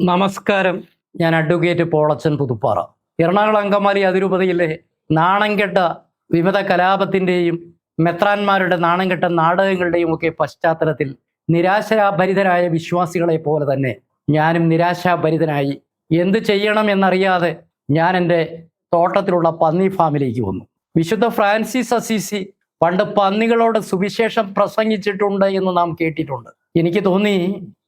നമസ്കാരം. ഞാൻ അഡ്വക്കേറ്റ് പോളച്ചൻ പുതുപ്പാറ. എറണാകുളം അങ്കമാലി അതിരൂപതയിലെ നാണംകെട്ട വിമത കലാപത്തിന്റെയും മെത്രാന്മാരുടെ നാണംകെട്ട നാടകങ്ങളുടെയും ഒക്കെ പശ്ചാത്തലത്തിൽ നിരാശാഭരിതരായ വിശ്വാസികളെ പോലെ തന്നെ ഞാനും നിരാശാഭരിതനായി. എന്ത് ചെയ്യണം എന്നറിയാതെ ഞാൻ എന്റെ തോട്ടത്തിലുള്ള പന്നി ഫാമിലേക്ക് വന്നു. വിശുദ്ധ ഫ്രാൻസിസ് അസീസി പണ്ട് പന്നികളോട് സുവിശേഷം പ്രസംഗിച്ചിട്ടുണ്ട് എന്ന് നാം കേട്ടിട്ടുണ്ട്. എനിക്ക് തോന്നി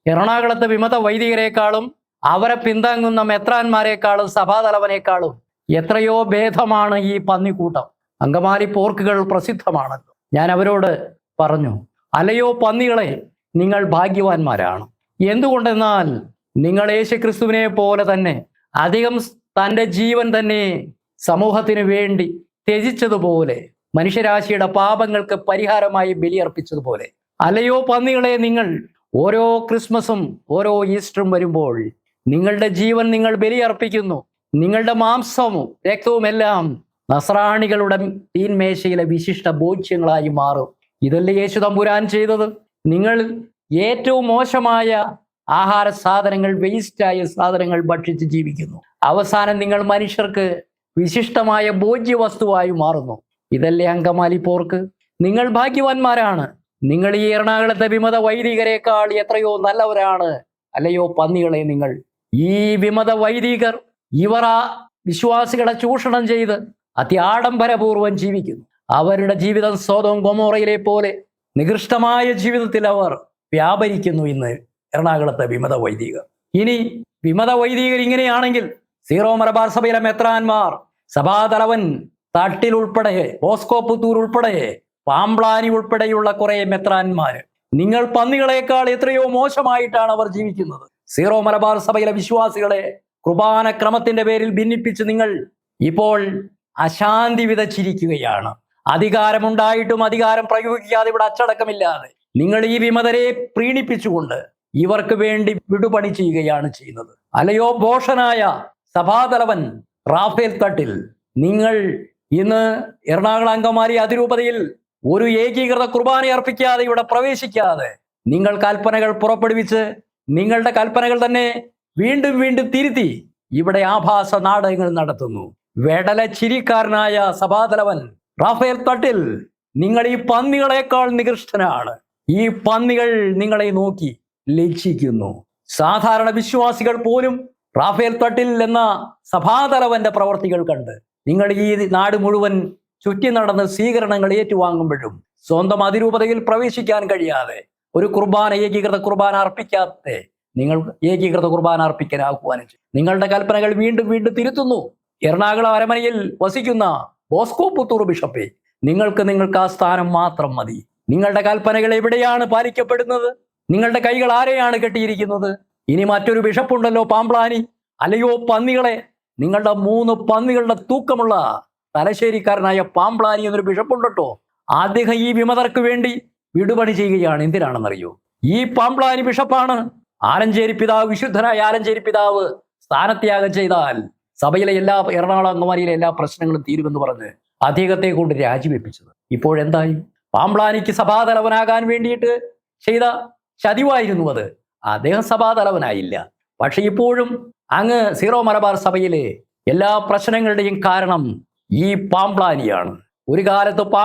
എറണാകുളത്തെ വിമത വൈദികരെക്കാളും അവരെ പിന്താങ്ങുന്ന മെത്രാന്മാരെക്കാളും സഭാതലവനേക്കാളും എത്രയോ ഭേദമാണ് ഈ പന്നിക്കൂട്ടം. അങ്കമാലി പോർക്കുകൾ പ്രസിദ്ധമാണല്ലോ. ഞാൻ അവരോട് പറഞ്ഞു അലയോ പന്നികളെ നിങ്ങൾ ഭാഗ്യവാന്മാരാണ്. എന്തുകൊണ്ടെന്നാൽ നിങ്ങൾ യേശുക്രിസ്തുവിനെ പോലെ തന്നെ അധികം തന്റെ ജീവൻ തന്നെ സമൂഹത്തിന് വേണ്ടി ത്യജിച്ചതുപോലെ മനുഷ്യരാശിയുടെ പാപങ്ങൾക്ക് പരിഹാരമായി ബലിയർപ്പിച്ചതുപോലെ. അലയോ പന്നികളെ നിങ്ങൾ ഓരോ ക്രിസ്മസും ഓരോ ഈസ്റ്ററും വരുമ്പോൾ നിങ്ങളുടെ ജീവൻ നിങ്ങൾ ബലിയർപ്പിക്കുന്നു. നിങ്ങളുടെ മാംസവും രക്തവും എല്ലാം നസ്രാണികളുടെ തീൻമേശയിലെ വിശിഷ്ട ബോധ്യങ്ങളായി മാറും. ഇതല്ലേ യേശു തമ്പുരാൻ ചെയ്തത്? നിങ്ങൾ ഏറ്റവും മോശമായ ആഹാര സാധനങ്ങൾ വേസ്റ്റായ സാധനങ്ങൾ ഭക്ഷിച്ച് ജീവിക്കുന്നു. അവസാനം നിങ്ങൾ മനുഷ്യർക്ക് വിശിഷ്ടമായ ബോധ്യ വസ്തുവായി മാറുന്നു. ഇതല്ലേ അങ്കമാലി പോർക്ക്? നിങ്ങൾ ഭാഗ്യവാന്മാരാണ്. നിങ്ങൾ ഈ എറണാകുളത്തെ വിമത വൈദികരെക്കാൾ എത്രയോ നല്ലവരാണ്. അല്ലയോ പന്നികളെ നിങ്ങൾ. ഈ വിമത വൈദികർ ഇവർ ആ വിശ്വാസികളെ ചൂഷണം ചെയ്ത് അത്യാഡംബരപൂർവം ജീവിക്കുന്നു. അവരുടെ ജീവിതം സ്വതവും ഗൊമോറയിലെ പോലെ നികൃഷ്ടമായ ജീവിതത്തിൽ അവർ വ്യാപരിക്കുന്നു ഇന്ന് എറണാകുളത്തെ വിമത വൈദികർ. ഇനി വിമത വൈദികർ ഇങ്ങനെയാണെങ്കിൽ സീറോ മലബാർ സഭയിലെ മെത്രാന്മാർ സഭാതലവൻ തട്ടിൽ ഉൾപ്പെടെ ബോസ്കോ പുത്തൂർ ഉൾപ്പെടെ പാമ്പ്ലാനി ഉൾപ്പെടെയുള്ള കുറെ മെത്രാന്മാര്. നിങ്ങൾ പന്നികളെക്കാൾ എത്രയോ മോശമായിട്ടാണ് അവർ ജീവിക്കുന്നത്. സീറോ മലബാർ സഭയിലെ വിശ്വാസികളെ കുർബാന ക്രമത്തിന്റെ പേരിൽ ഭിന്നിപ്പിച്ച് നിങ്ങൾ ഇപ്പോൾ അശാന്തി വിതച്ചിരിക്കുകയാണ്. അധികാരമുണ്ടായിട്ടും അധികാരം പ്രയോഗിക്കാതെ ഇവിടെ അച്ചടക്കമില്ലാതെ നിങ്ങൾ ഈ വിമതരെ പ്രീണിപ്പിച്ചുകൊണ്ട് ഇവർക്ക് വേണ്ടി വിടുപണി ചെയ്യുകയാണ് ചെയ്യുന്നത്. അലയോ ഭോഷനായ സഭാതലവൻ റാഫേൽ തട്ടിൽ നിങ്ങൾ ഇന്ന് എറണാകുളം അങ്കമാലി അതിരൂപതയിൽ ഒരു ഏകീകൃത കുർബാന അർപ്പിക്കാതെ ഇവിടെ പ്രവേശിക്കാതെ നിങ്ങൾ കൽപ്പനകൾ പുറപ്പെടുവിച്ച് നിങ്ങളുടെ കൽപ്പനകൾ തന്നെ വീണ്ടും വീണ്ടും തിരുത്തി ഇവിടെ ആഭാസ നാടകങ്ങൾ നടത്തുന്നു. വെടല ചിരിക്കാരനായ സഭാതലവൻ റാഫേൽ തട്ടിൽ നിങ്ങൾ ഈ പന്നികളെക്കാൾ നികൃഷ്ടനാണ്. ഈ പന്നികൾ നിങ്ങളെ നോക്കി ലജ്ജിക്കുന്നു. സാധാരണ വിശ്വാസികൾ പോലും റാഫേൽ തട്ടിൽ എന്ന സഭാതലവന്റെ പ്രവർത്തികൾ കണ്ട് നിങ്ങൾ ഈ നാട് മുഴുവൻ ചുറ്റി നടന്ന് സ്വീകരണങ്ങൾ ഏറ്റുവാങ്ങുമ്പോഴും സ്വന്തം അതിരൂപതയിൽ പ്രവേശിക്കാൻ കഴിയാതെ ഒരു കുർബാന ഏകീകൃത കുർബാന അർപ്പിക്കാതെ നിങ്ങൾ ഏകീകൃത കുർബാന അർപ്പിക്കാനാക്കുവാനും നിങ്ങളുടെ കൽപ്പനകൾ വീണ്ടും വീണ്ടും തിരുത്തുന്നു. എറണാകുളം അരമനയിൽ വസിക്കുന്ന ബോസ്കോ പുത്തൂർ ബിഷപ്പെ നിങ്ങൾക്ക് നിങ്ങൾക്ക് ആ സ്ഥാനം മാത്രം മതി. നിങ്ങളുടെ കൽപ്പനകൾ എവിടെയാണ് പാലിക്കപ്പെടുന്നത്? നിങ്ങളുടെ കൈകൾ ആരെയാണ് കെട്ടിയിരിക്കുന്നത്? ഇനി മറ്റൊരു ബിഷപ്പുണ്ടല്ലോ പാമ്പ്ലാനി. അല്ലയോ പന്നികളെ നിങ്ങളുടെ മൂന്ന് പന്നികളുടെ തൂക്കമുള്ള തലശ്ശേരിക്കാരനായ പാമ്പ്ലാനി എന്നൊരു ബിഷപ്പുണ്ടോ അദ്ദേഹം ഈ വിമതർക്ക് വേണ്ടി വിടുപണി ചെയ്യുകയാണ്. എന്തിനാണെന്നറിയോ? ഈ പാമ്പ്ലാനി ബിഷപ്പാണ് ആലഞ്ചേരി പിതാവ് വിശുദ്ധനായ ആലഞ്ചേരി പിതാവ് സ്ഥാനത്യാഗം ചെയ്താൽ സഭയിലെ എല്ലാ എറണാകുളം അങ്കമാലിയിലെ എല്ലാ പ്രശ്നങ്ങളും തീരുമെന്ന് പറഞ്ഞ് അദ്ദേഹത്തെ കൊണ്ട് രാജിവെപ്പിച്ചത്. ഇപ്പോഴെന്തായി പാമ്പ്ലാനിക്ക് സഭാതലവനാകാൻ വേണ്ടിയിട്ട് ചെയ്ത ചതിവായിരുന്നു അത്. അദ്ദേഹം സഭാതലവനായില്ല. പക്ഷെ ഇപ്പോഴും അങ്ങ് സീറോ മലബാർ സഭയിലെ എല്ലാ പ്രശ്നങ്ങളുടെയും കാരണം ഈ പാമ്പ്ലാനിയാണ്. ഒരു കാലത്ത് പാ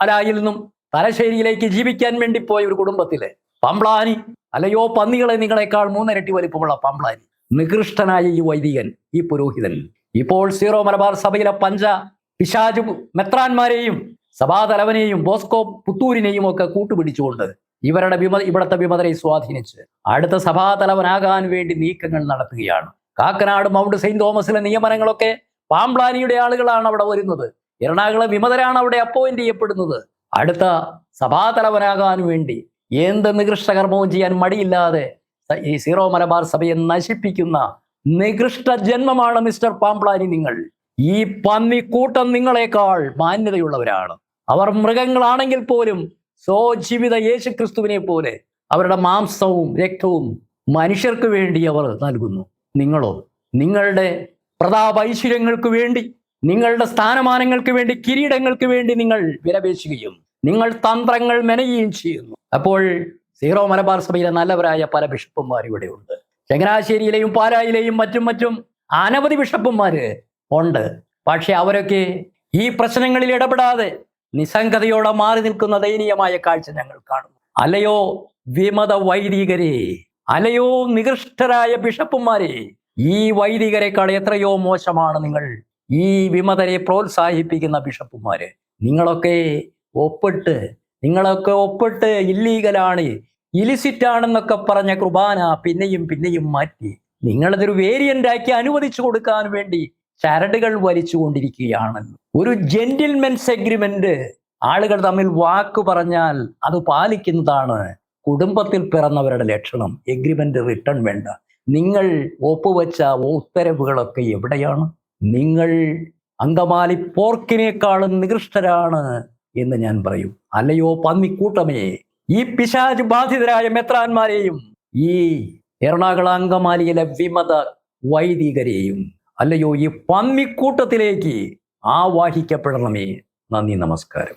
അലായിൽ നിന്നും തലശ്ശേരിയിലേക്ക് ജീവിക്കാൻ വേണ്ടി പോയ ഒരു കുടുംബത്തിലെ പാമ്പ്ലാനി അല്ലയോ പന്നികളെ നിങ്ങളെക്കാൾ മൂന്നിരട്ടി വലിപ്പമുള്ള പാമ്പ്ലാനി നികൃഷ്ടനായ ഈ വൈദികൻ ഈ പുരോഹിതൻ. ഇപ്പോൾ സീറോ മലബാർ സഭയിലെ പഞ്ച പിശാജു മെത്രാന്മാരെയും സഭാതലവനെയും ബോസ്കോ പുത്തൂരിനെയും ഒക്കെ കൂട്ടുപിടിച്ചുകൊണ്ട് ഇവരുടെ വിമ ഇവിടുത്തെ വിമതരെ സ്വാധീനിച്ച് അടുത്ത സഭാതലവനാകാൻ വേണ്ടി നീക്കങ്ങൾ നടത്തുകയാണ്. കാക്കനാട് മൗണ്ട് സെയിന്റ് തോമസിലെ നിയമനങ്ങളൊക്കെ പാമ്പ്ലാനിയുടെ ആളുകളാണ് അവിടെ വരുന്നത്. എറണാകുളം വിമതരാണ് അവിടെ അപ്പോയിന്റ് ചെയ്യപ്പെടുന്നത്. അടുത്ത സഭാതലവനാകാൻ വേണ്ടി എന്ത് നികൃഷ്ടകർമ്മവും ചെയ്യാൻ മടിയില്ലാതെ ഈ സീറോ മലബാർ സഭയെ നശിപ്പിക്കുന്ന നികൃഷ്ട ജന്മമാണ് മിസ്റ്റർ പാംപ്ലാനി നിങ്ങൾ. ഈ പന്നിക്കൂട്ടം നിങ്ങളെക്കാൾ മാന്യതയുള്ളവരാണ്. അവർ മൃഗങ്ങളാണെങ്കിൽ പോലും സ്വജീവിത യേശു ക്രിസ്തുവിനെ പോലെ അവരുടെ മാംസവും രക്തവും മനുഷ്യർക്ക് വേണ്ടി അവർ നൽകുന്നു. നിങ്ങളോ? നിങ്ങളുടെ പ്രതാപ ഐശ്വര്യങ്ങൾക്ക് വേണ്ടി നിങ്ങളുടെ സ്ഥാനമാനങ്ങൾക്ക് വേണ്ടി കിരീടങ്ങൾക്ക് വേണ്ടി നിങ്ങൾ വിലപേശുകയും നിങ്ങൾ തന്ത്രങ്ങൾ മെനയുകയും ചെയ്യുന്നു. അപ്പോൾ സീറോ മലബാർ സഭയിലെ നല്ലവരായ പല ബിഷപ്പുമാർ ഇവിടെ ഉണ്ട് ചങ്ങനാശ്ശേരിയിലെയും പാലായിലെയും മറ്റും മറ്റും അനവധി ബിഷപ്പുമാർ ഉണ്ട്. പക്ഷെ അവരൊക്കെ ഈ പ്രശ്നങ്ങളിൽ ഇടപെടാതെ നിസ്സംഗതയോടെ മാറി നിൽക്കുന്ന ദയനീയമായ കാഴ്ച ഞങ്ങൾ കാണുന്നു. അലയോ വിമത വൈദികരെ അലയോ നികൃഷ്ടരായ ബിഷപ്പുമാരെ ഈ വൈദികരെക്കാൾ എത്രയോ മോശമാണ് നിങ്ങൾ. ഈ വിമതരെ പ്രോത്സാഹിപ്പിക്കുന്ന ബിഷപ്പുമാര്. നിങ്ങളൊക്കെ ഒപ്പിട്ട് നിങ്ങളൊക്കെ ഒപ്പിട്ട് ഇല്ലീഗലാണ് ഇലിസിറ്റ് ആണെന്നൊക്കെ പറഞ്ഞ കുർബാന പിന്നെയും പിന്നെയും മാറ്റി. നിങ്ങളതൊരു വേരിയന്റ് ആക്കി അനുവദിച്ചു കൊടുക്കാൻ വേണ്ടി ചരടുകൾ വലിച്ചു കൊണ്ടിരിക്കുകയാണെന്ന് ഒരു ജെന്റിൽമെൻസ് എഗ്രിമെന്റ് ആളുകൾ തമ്മിൽ വാക്ക് പറഞ്ഞാൽ അത് പാലിക്കുന്നതാണ് കുടുംബത്തിൽ പിറന്നവരുടെ ലക്ഷണം. എഗ്രിമെന്റ് റിട്ടേൺ വേണ്ട. നിങ്ങൾ ഒപ്പുവെച്ച ഉത്തരവുകളൊക്കെ എവിടെയാണ്? നിങ്ങൾ അങ്കമാലി പോർക്കിനേക്കാളും നികൃഷ്ടരാണ് എന്ന് ഞാൻ പറയും. അല്ലയോ പന്നിക്കൂട്ടമേ ഈ പിശാജ് ബാധിതരായ മെത്രാന്മാരെയും ഈ എറണാകുളം അങ്കമാലിയിലെ വിമത വൈദികരെയും അല്ലയോ ഈ പന്നിക്കൂട്ടത്തിലേക്ക് ആവാഹിക്കപ്പെടണമേ. നന്ദി നമസ്കാരം.